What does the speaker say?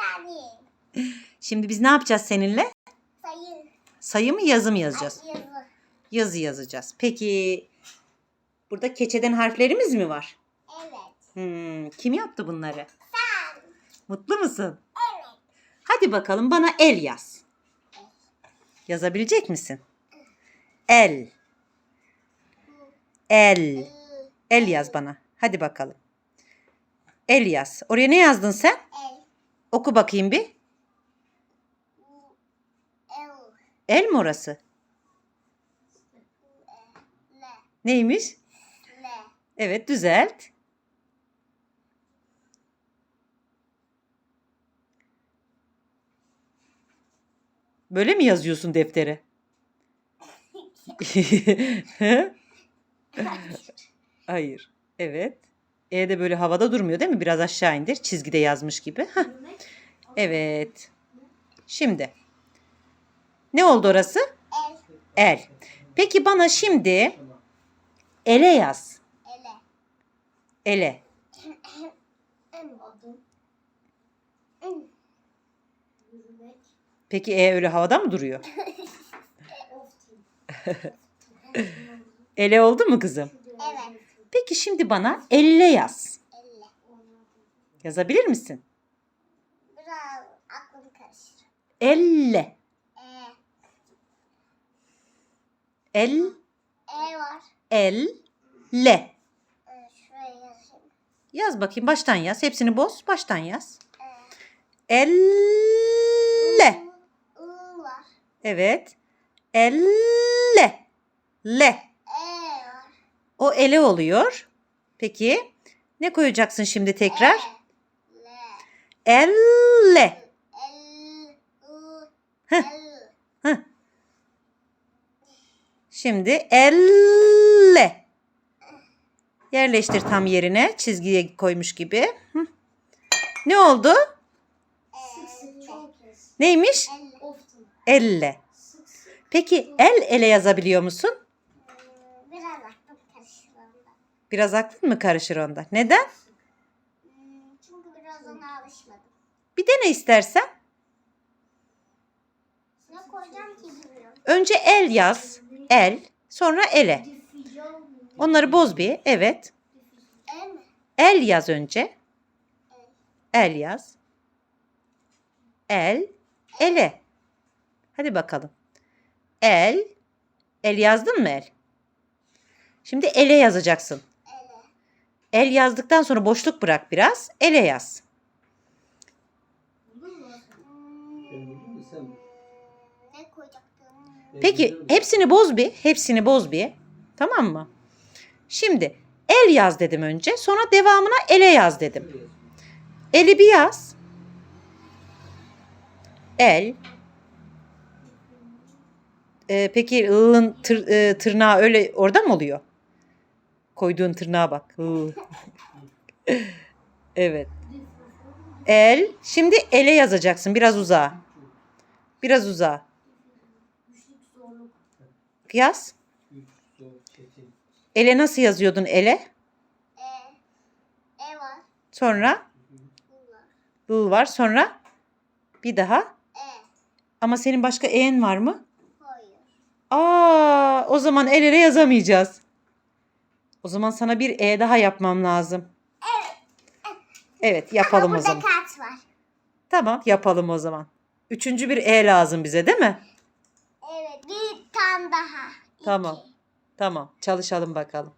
saniye. Şimdi biz ne yapacağız seninle? Sayı. Sayı mı yazı mı yazacağız? Yazı. Yazı yazacağız. Peki burada keçeden harflerimiz mi var? Evet. Hmm, kim yaptı bunları? Sen. Mutlu musun? Evet. Hadi bakalım bana el yaz. Yazabilecek misin? El. El. El yaz bana. Hadi bakalım. El yaz. Oraya ne yazdın sen? Oku bakayım bir. El. El mi orası? Le. Neymiş? Le. Evet düzelt. Böyle mi yazıyorsun deftere? Hayır. Evet. E de böyle havada durmuyor değil mi? Biraz aşağı indir. Çizgide yazmış gibi. Hah. Evet. Şimdi. Ne oldu orası? El. El. Peki bana şimdi ele yaz. Ele. Ele. Peki E öyle havada mı duruyor? Ele oldu mu kızım? Evet. Peki şimdi bana elle yaz. Elle. Yazabilir misin? Biraz aklım karışır. Elle. E. El. E var. El. Le. E, şuraya yazayım. Yaz bakayım baştan yaz. Hepsini boz. Baştan yaz. E. Elle. I var. Evet. Elle. Le. O ele oluyor. Peki. Ne koyacaksın şimdi tekrar? Le. Elle. El. I. Heh. El. Şimdi elle. Yerleştir tam yerine. Çizgiye koymuş gibi. Ne oldu? Neymiş? Elle. Elle. Peki el ele yazabiliyor musun? Hmm, Biraz aklım karışır onda. Biraz aklın mı karışır onda? Neden? Hmm, Çünkü biraz ona alışmadım. Bir dene istersen. Ne koyacağım ki bilmiyorum. Önce el yaz. El. Sonra ele. Onları boz bir. Evet. El mi? El yaz önce. El yaz. El. Ele. Hadi bakalım. El. El yazdın mı el? Şimdi ele yazacaksın. El yazdıktan sonra boşluk bırak biraz. Ele yaz. Peki hepsini boz bir. Hepsini boz bir. Tamam mı? Şimdi el yaz dedim önce. Sonra devamına ele yaz dedim. Eli bir yaz. El. Ee, peki ığın tır, e, tırnağı öyle orada mı oluyor? Koyduğun tırnağa bak. Evet. El. Şimdi ele yazacaksın. Biraz uzağa. Biraz uzağa. Yaz. Ele nasıl yazıyordun ele? E. E var. Sonra U var. ıl var. Sonra bir daha. E. Ama senin başka e'n var mı? Hayır. Aa, o zaman el ele yazamayacağız. O zaman sana bir e daha yapmam lazım. Evet, yapalım o Burada zaman. kağıt var. Tamam, yapalım o zaman. Üçüncü bir e lazım bize, değil mi? Evet. Bir tane daha. Tamam. İki. Tamam, çalışalım bakalım.